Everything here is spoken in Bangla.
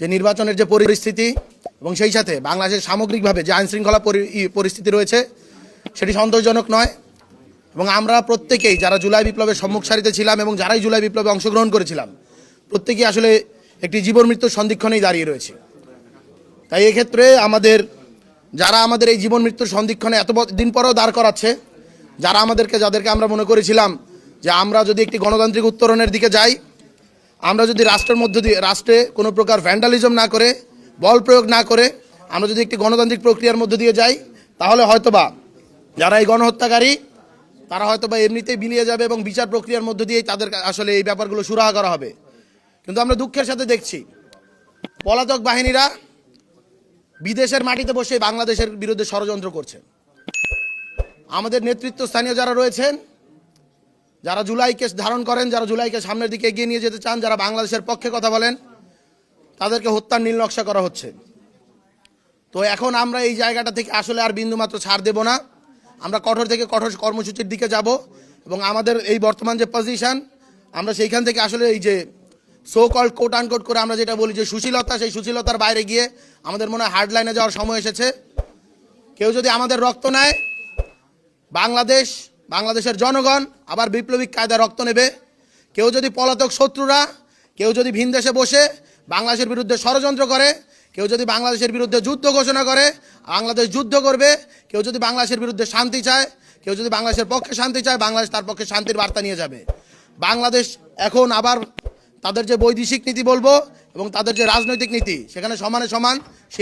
যে নির্বাচনের যে পরিস্থিতি এবং সেই সাথে বাংলাদেশের সামগ্রিকভাবে যে আইনশৃঙ্খলা পরি- পরিস্থিতি রয়েছে, সেটি সন্তোষজনক নয়। এবং আমরা প্রত্যেকেই যারা জুলাই বিপ্লবের সম্মুখ সারিতে ছিলাম এবং যারাই জুলাই বিপ্লবে অংশগ্রহণ করেছিলাম, প্রত্যেকেই আসলে একটি জীবন মৃত্যুর সন্ধিক্ষণেই দাঁড়িয়ে রয়েছে। তাই এক্ষেত্রে আমাদের, যারা আমাদের এই জীবন মৃত্যুর সন্ধিক্ষণে এত দিন পরেও দাঁড় করাচ্ছে, যারা আমাদেরকে, যাদেরকে আমরা মনে করেছিলাম যে আমরা যদি একটি গণতান্ত্রিক উত্তরণের দিকে যাই আমরা যদি রাষ্ট্রের মধ্য দিয়ে রাষ্ট্রে কোনো প্রকার ভ্যান্ডালিজম না করে, বল প্রয়োগ না করে, আমরা যদি একটি গণতান্ত্রিক প্রক্রিয়ার মধ্য দিয়ে যাই, তাহলে হয়তোবা যারা এই গণহত্যাকারী, তারা হয়তোবা এমনিতেই বিলিয়ে যাবে এবং বিচার প্রক্রিয়ার মধ্য দিয়েই তাদের আসলে এই ব্যাপারগুলো সুরাহা করা হবে। কিন্তু আমরা দুঃখের সাথে দেখছি, পলাতক বাহিনীরা বিদেশের মাটিতে বসে বাংলাদেশের বিরুদ্ধে ষড়যন্ত্র করছে। আমাদের নেতৃত্ব স্থানীয় যারা রয়েছেন যারা জুলাইকে ধারণ করেন, যারা জুলাইকে সামনের দিকে এগিয়ে নিয়ে যেতে চান, যারা বাংলাদেশের পক্ষে কথা বলেন, তাদেরকে হত্যার নীল নকশা করা হচ্ছে। তো এখন আমরা এই জায়গাটা থেকে আসলে আর বিন্দুমাত্র ছাড় দেব না। আমরা কঠোর থেকে কঠোর কর্মসূচির দিকে যাব এবং আমাদের এই বর্তমান যে পজিশন আমরা সেইখান থেকে আসলে এই যে সো কল কোট আনকোট করে আমরা যেটা বলি যে সুশীলতা, সেই সুশীলতার বাইরে গিয়ে আমাদের মনে হয় হার্ড লাইনে যাওয়ার সময় এসেছে। কেউ যদি আমাদের রক্ত নেয়, বাংলাদেশ বাংলাদেশের জনগণ আবার বিপ্লবিক কায়দায় রক্ত নেবে। কেউ যদি পলাতক শত্রুরা, কেউ যদি ভিন দেশে বসে বাংলাদেশের বিরুদ্ধে ষড়যন্ত্র করে, কেউ যদি বাংলাদেশের বিরুদ্ধে যুদ্ধ ঘোষণা করে, বাংলাদেশ যুদ্ধ করবে, কেউ যদি বাংলাদেশের বিরুদ্ধে শান্তি চায়, কেউ যদি বাংলাদেশের পক্ষে শান্তি চায়, বাংলাদেশ তার পক্ষে শান্তির বার্তা নিয়ে যাবে। বাংলাদেশ এখন আবার তাদের যে বৈদেশিক নীতি বলব এবং তাদের যে রাজনৈতিক নীতি, সেখানে সমানে সমান